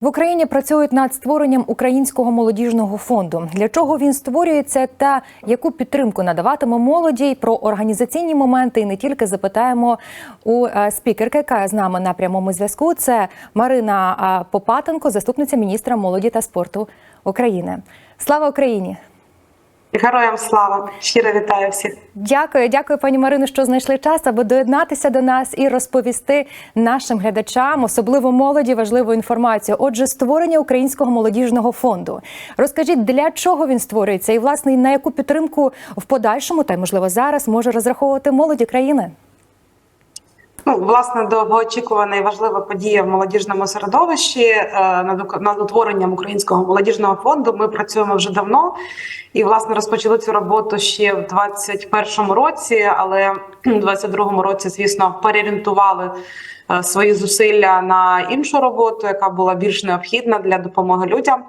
В Україні працюють над створенням українського молодіжного фонду. Для чого він створюється та яку підтримку надаватиме молоді? Про організаційні моменти і не тільки запитаємо у е, спікерки, яка з нами на прямому зв'язку. Це Марина е, Попатенко, заступниця міністра молоді та спорту України. Слава Україні! Героям слава! Щиро вітаю всіх. Дякую, дякую, пані Марино, що знайшли час, аби доєднатися до нас і розповісти нашим глядачам, особливо молоді, важливу інформацію. Отже, створення українського молодіжного фонду. Розкажіть, для чого він створюється, і власне на яку підтримку в подальшому, та й можливо зараз може розраховувати молоді країни. Ну, власне, довгоочікувана і важлива подія в молодіжному середовищі е, над утворенням українського молодіжного фонду. Ми працюємо вже давно і власне розпочали цю роботу ще в 2021 році, але в 2022 році, звісно, переорієнтували свої зусилля на іншу роботу, яка була більш необхідна для допомоги людям.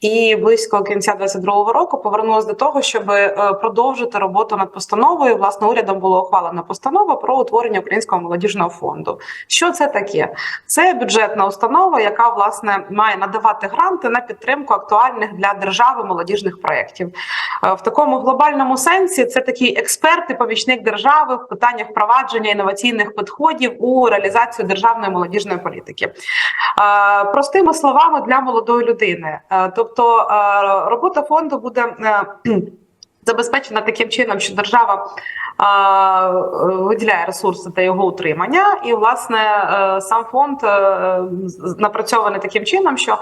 І близько кінця 2022 року повернулася до того, щоб е, продовжити роботу над постановою. Власне, урядом було ухвалена постанова про утворення українського молодіжного фонду. Що це таке? Це бюджетна установа, яка власне має надавати гранти на підтримку актуальних для держави молодіжних проєктів. Е, В такому глобальному сенсі це такий експерт і помічник держави в питаннях впровадження інноваційних підходів у реалізацію державної молодіжної політики. Простими словами для молодої людини. Тобто робота фонду буде. е, Забезпечена таким чином, що держава виділяє ресурси та його утримання, і власне е, сам фонд е, напрацьований таким чином, що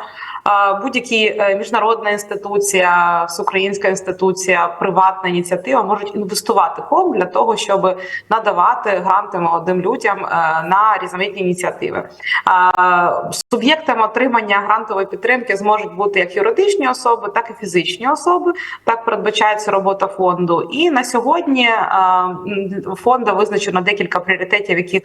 будь-які е, міжнародна інституція, всеукраїнська інституція, приватна ініціатива можуть інвестувати фонд для того, щоб надавати гранти молодим людям на різноманітні ініціативи. Суб'єктами отримання грантової підтримки зможуть бути як юридичні особи, так і фізичні особи. Так передбачається робота фонду. І на сьогодні фонду визначено декілька пріоритетів, які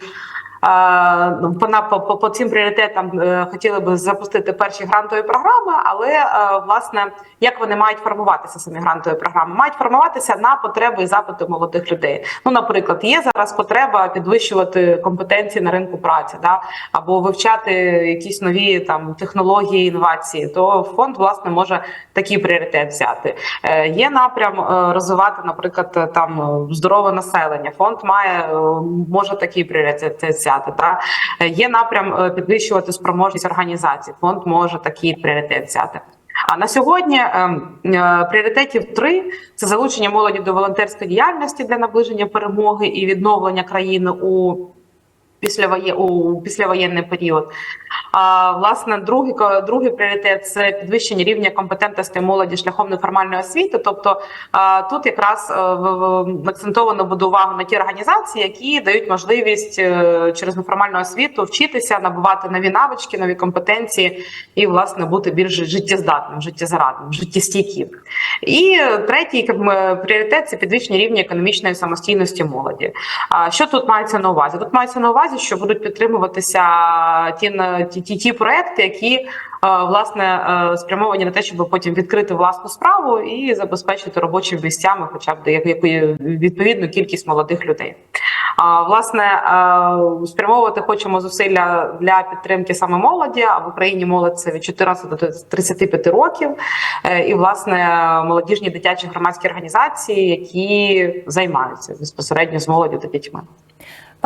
ну, по, по, цим пріоритетам е, хотіли би запустити перші грантові програми, але е, власне як вони мають формуватися самі грантові програми? Мають формуватися на потреби і запити молодих людей. Ну, наприклад, є зараз потреба підвищувати компетенції на ринку праці, да або вивчати якісь нові там технології, інновації. То фонд власне може такий пріоритет взяти. Е, Є напрям розвивати, наприклад, там здорове населення. Фонд має може такий пріоритет взяти. Та Е, є напрям е, підвищувати спроможність організації. Фонд може такий пріоритет взяти. А на сьогодні ем, е, пріоритетів три: це залучення молоді до волонтерської діяльності для наближення перемоги і відновлення країни у післявоєнний період. А власне, другий другий пріоритет це підвищення рівня компетентності молоді шляхом неформальної освіти. Тобто тут якраз е, акцентовано буде увагу на ті організації, які дають можливість е, через неформальну освіту вчитися, набувати нові навички, нові компетенції і власне бути більш життєздатним, життєзарадним, життєстійким. І третій пріоритет це підвищення рівня економічної самостійності молоді. Що тут мається на увазі? Тут мається на увазі, що будуть підтримуватися ті ті, ті, проекти, які е, власне е, спрямовані на те, щоб потім відкрити власну справу і забезпечити робочими місцями, хоча б відповідну кількість молодих людей. А, Власне, е, спрямовувати хочемо зусилля для підтримки саме молоді. А в Україні молодь це від 14 до 35 років. І власне молодіжні дитячі громадські організації, які займаються безпосередньо з молоддю та дітьми.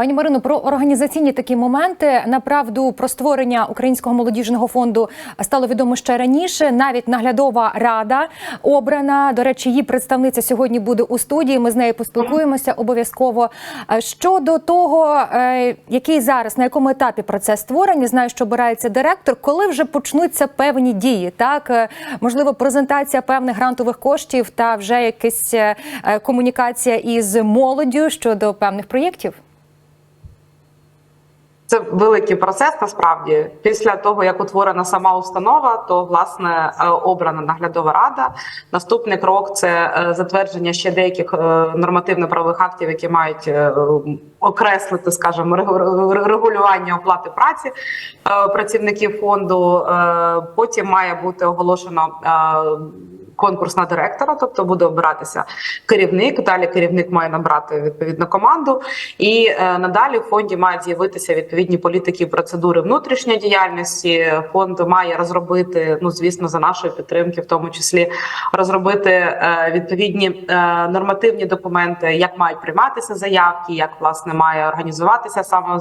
Пані Марино, про організаційні такі моменти направду про створення українського молодіжного фонду стало відомо ще раніше. Навіть наглядова рада обрана. До речі, її представниця сьогодні буде у студії. Ми з нею поспілкуємося обов'язково. Щодо того, е, який зараз на якому етапі процес створення, знаю, що обирається директор. Коли вже почнуться певні дії, так Е, можливо, презентація певних грантових коштів та вже якась е, комунікація із молоддю щодо певних проєктів. Це великий процес. Насправді, після того як утворена сама установа, то власне е, обрана наглядова рада. Наступний крок це е, затвердження ще деяких е, нормативно-правових актів, які мають окреслити, скажімо, регу- регулювання оплати праці працівників фонду. Потім має бути оголошено. Конкурс на директора, тобто буде обиратися керівник. Далі керівник має набрати відповідну команду, і е, надалі в фонді мають з'явитися відповідні політики і процедури внутрішньої діяльності. Фонд має розробити, ну звісно, за нашої підтримки, в тому числі розробити е, відповідні е, нормативні документи, як мають прийматися заявки, як власне має організуватися саме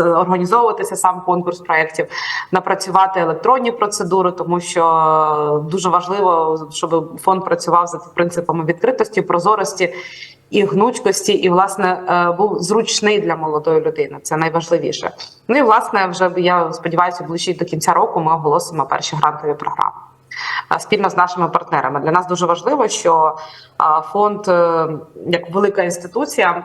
організовуватися сам конкурс проєктів, напрацювати електронні процедури, тому що е, дуже важливо, щоб фонд працював за принципами відкритості, прозорості і гнучкості, і власне е, був зручний для молодої людини. Це найважливіше. Ну і власне, вже я сподіваюся, ближче до кінця року ми оголосимо перші грантові програми. Спільно з нашими партнерами для нас дуже важливо, що фонд е, як велика інституція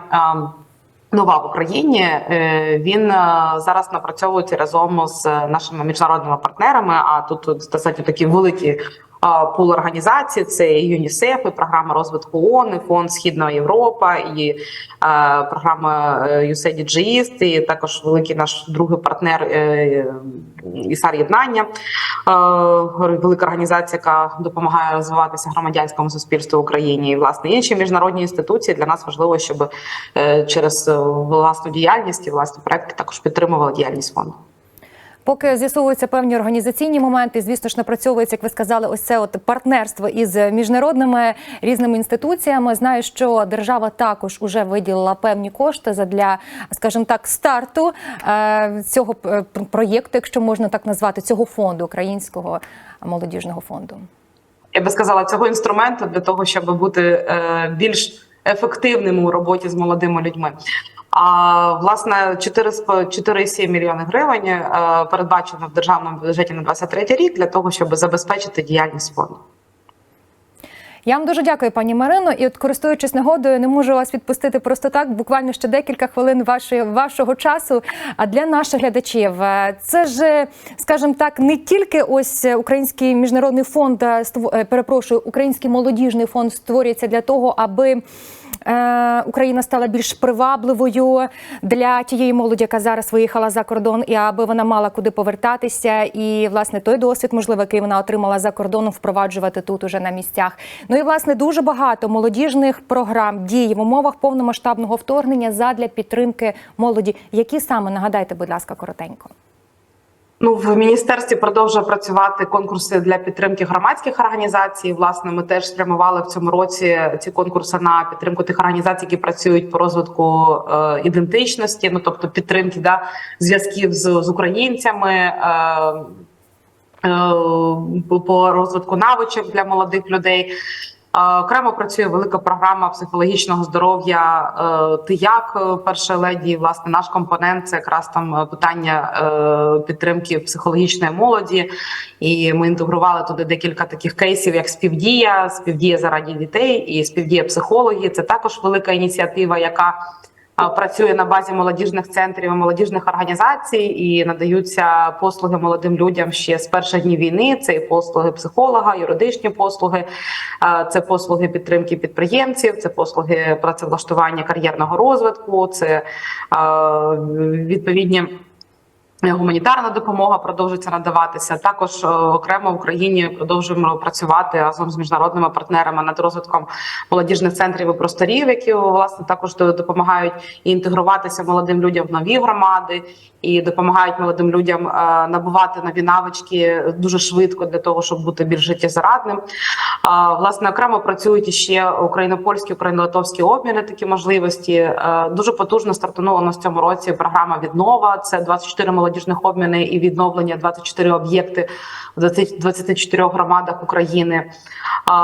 нова в Україні. е, Він е, зараз напрацьовується разом з нашими міжнародними партнерами. А тут достатньо такі великі а, пул організацій. Це ЮНІСЕФ, і програма розвитку ООН, і фонд Східна Європа, і е, програма е, USAID і також великий наш другий партнер е, ІСАР Єднання. Е, велика організація, яка допомагає розвиватися громадянському суспільству в Україні, і власне інші міжнародні інституції для нас важливо, щоб е, через е, власну діяльність і власні проекти також підтримували діяльність фонду. Поки з'ясовуються певні організаційні моменти, звісно ж, напрацьовується, як ви сказали, ось це от партнерство із міжнародними різними інституціями. Знаю, що держава також уже виділила певні кошти задля, скажімо так, старту е, цього е, проєкту, якщо можна так назвати, цього фонду українського молодіжного фонду. Я би сказала, цього інструменту для того, щоб бути е, більш ефективним у роботі з молодими людьми. А власне 4,7 мільйони гривень е, передбачено в державному бюджеті на 23 рік для того, щоб забезпечити діяльність фонду. Я вам дуже дякую, пані Марино. І от користуючись нагодою, не можу вас відпустити просто так. Буквально ще декілька хвилин вашої вашого часу. А для наших глядачів е, це ж, скажімо так, не тільки ось український міжнародний фонд е, перепрошую, український молодіжний фонд створюється для того, аби. Е, Україна стала більш привабливою для тієї молоді, яка зараз виїхала за кордон, і аби вона мала куди повертатися, і власне той досвід, можливо, який вона отримала за кордоном, впроваджувати тут уже на місцях. Ну і власне дуже багато молодіжних програм діє в умовах повномасштабного вторгнення задля підтримки молоді. Які саме нагадайте, будь ласка, коротенько. Ну в міністерстві продовжує працювати конкурси для підтримки громадських організацій. Власне, ми теж спрямували в цьому році ці конкурси на підтримку тих організацій, які працюють по розвитку е, ідентичності, ну тобто підтримки да зв'язків з, з українцями. Е, е, по- розвитку навичок для молодих людей. Окремо працює велика програма психологічного здоров'я. е, Ти як е, перша леді, власне, наш компонент це якраз там е, питання підтримки психологічної молоді. І ми інтегрували туди декілька таких кейсів, як співдія, співдія заради дітей і співдія психології. Це також велика ініціатива, яка працює на базі молодіжних центрів і молодіжних організацій і надаються послуги молодим людям ще з перших днів війни. Це і послуги психолога, юридичні послуги, це послуги підтримки підприємців, це послуги працевлаштування кар'єрного розвитку, це відповідні. Гуманітарна допомога продовжується надаватися. Також е, окремо в Україні продовжуємо працювати разом з міжнародними партнерами над розвитком молодіжних центрів і просторів, які власне також до- допомагають інтегруватися молодим людям в нові громади і допомагають молодим людям е, набувати нові навички дуже швидко для того, щоб бути більш життєзарадним. Власне, окремо працюють іще україно-польські, україно-литовські обміни. Такі можливості Е, дуже потужно стартанула на цьому році програма віднова. Це 24 молодіжних обміни і відновлення 24 об'єкти в 20 24 громадах України.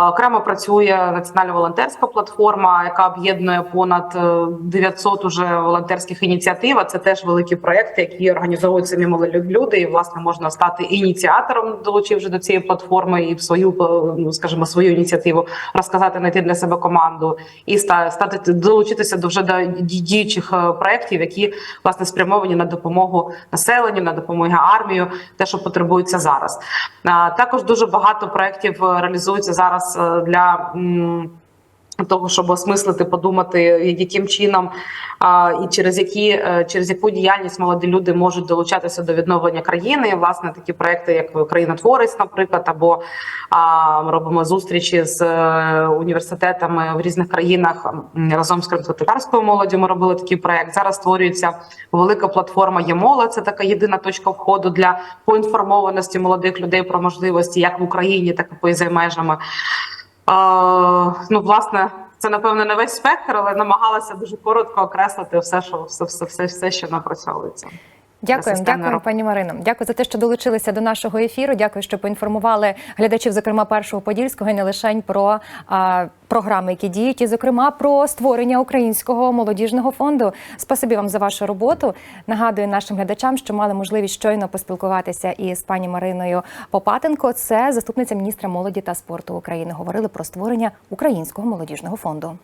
Окремо працює національна волонтерська платформа, яка об'єднує понад е, 900 уже волонтерських ініціатив. А Це теж великі проекти, які організовують самі молоді люди. І власне можна стати ініціатором, долучивши до цієї платформи і в свою е, ну, скажімо, свою ініціативу розказати, знайти для себе команду і ста- стати долучитися до вже до діючих е, проєктів, які власне спрямовані на допомогу населенню, на допомогу армію, те, що потребується зараз. Також дуже багато проєктів е, реалізується зараз е, для. Того, щоб осмислити, подумати, яким чином а, і через які е, через яку діяльність молоді люди можуть долучатися до відновлення країни. Власне, такі проекти, як Країнотворець, наприклад, або а, робимо зустрічі з е, університетами в різних країнах разом з кримсько-татарською молоддю. Ми робили такий проект. Зараз створюється велика платформа ЄМОЛА. Це така єдина точка входу для поінформованості молодих людей про можливості як в Україні, так і поза межами. Ну, власне, це напевно не весь спектр, але намагалася дуже коротко окреслити все, що все, все, все, все що напрацьовується. Дякую, дякую, пані Марино. Дякую за те, що долучилися до нашого ефіру. Дякую, що поінформували глядачів, зокрема першого подільського, і не лише про а, програми, які діють, і зокрема про створення українського молодіжного фонду. Спасибі вам за вашу роботу. Нагадую нашим глядачам, що мали можливість щойно поспілкуватися із пані Мариною Попатенко. Це заступниця міністра молоді та спорту України. Говорили про створення українського молодіжного фонду.